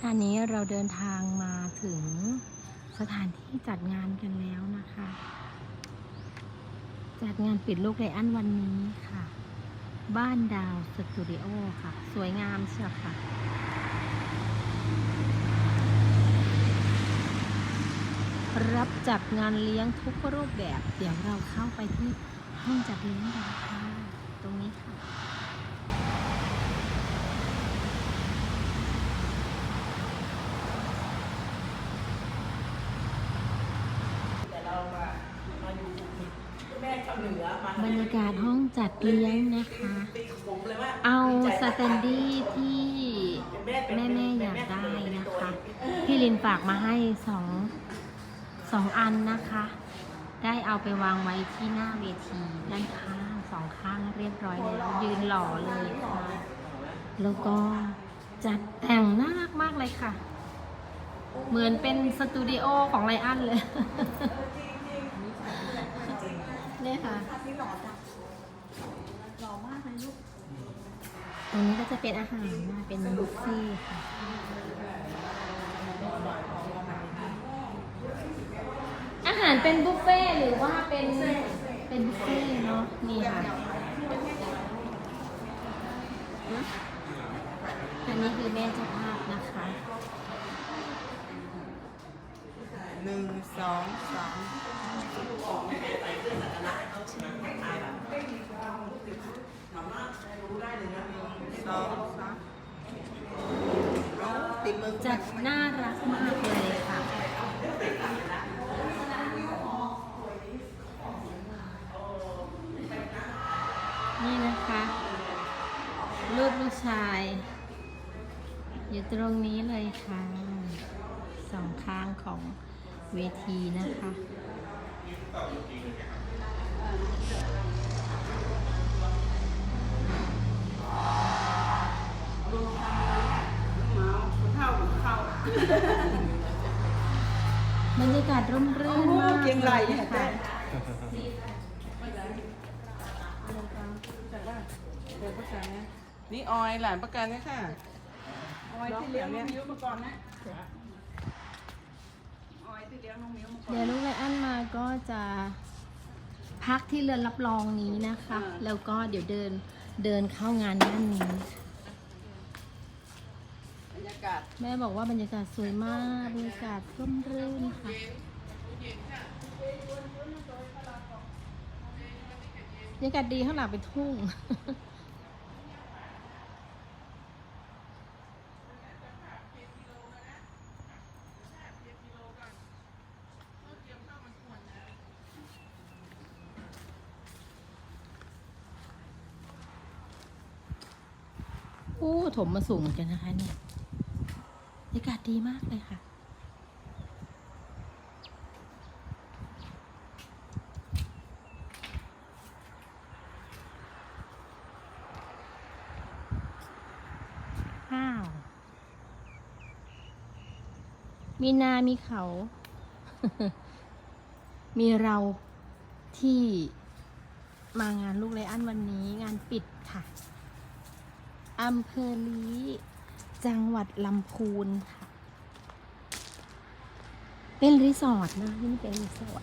ขณะนี้เราเดินทางมาถึงสถานที่จัดงานกันแล้วนะคะ จัดงานปิดลูกไลอันวันนี้ค่ะ บ้านดาวสตูดิโอค่ะ สวยงามเชียวค่ะรับจัดงานเลี้ยงทุกรูปแบบ เดี๋ยวเราเข้าไปที่ห้องจัดเลี้ยงกันค่ะ ตรงนี้ค่ะ แต่เรามามาอยู่แม่ชาวเหนือมา บรรยากาศห้องจัดเลี้ยงนะคะตีผมเลยว่าเอาดีใจสแตนดี้ที่แม่แม่ๆอยากได้นะคะ พี่ลินฝากมาให้สองสองอันนะคะ ได้เอาไปวางไว้ที่หน้าเวทีด้านข้างสองข้างเรียบร้อยแล้วยืนหล่อเลยค่ะ แล้วก็จัดแต่งน่ารักมากเลยค่ะ เหมือนเป็นสตูดิโอของไลอันเลยเนี่ยค่ะ หล่อมากเลยลูก ตรงนี้ก็ จะเป็นอาหารนะเป็นบุฟเฟ่ต์ค่ะอาหารเป็นบุฟเฟ่ต์หรือว่าเป็นเป็นบุฟเฟ่เนาะนี่ค่ะอันนี้คือแม่เจ้าภาพนะคะหนึ่งสองสาม สองสามติดมือจัดน่ารักมากเลยค่ะ นี่นะคะรูปลูกชาย อยู่ตรงนี้เลยค่ะสองข้างของเวทีนะคะ รรยากาศร่มรื่นมากเกียงไหลเลเนี่ยยเต้ค่ะนี่ออยหลานประกันเนี่ยค่ะ ออยที่เลี้ยงน้องมิ้วมาก่อนนะ ออยที่เลี้ยงน้องมิ้วมาก่อน เดี๋ยวลูกไลอันมาก็จะพักที่เรือนรับรองนี้นะคะ แล้วก็เดี๋ยวเดินเดินเข้างานด้านนี้บรรยากาศแม่บอกว่าบรรยากาศสวยมาก บรรยากาศร่มรื่นค่ะ บรรยากาศดีข้างหลังเป็นทุ่ง โอ้ ถมมาสูงเหมือนกันนะคะเนี่ยบรรยากาศดีมากเลยค่ะ มีนา มีเขา มีเราที่มางานลูกไลอันวันนี้งานปิดค่ะ อำเภอลีจังหวัดลำพูนค่ะ เป็นรีสอร์ทนะที่นี่เป็นรีสอร์ท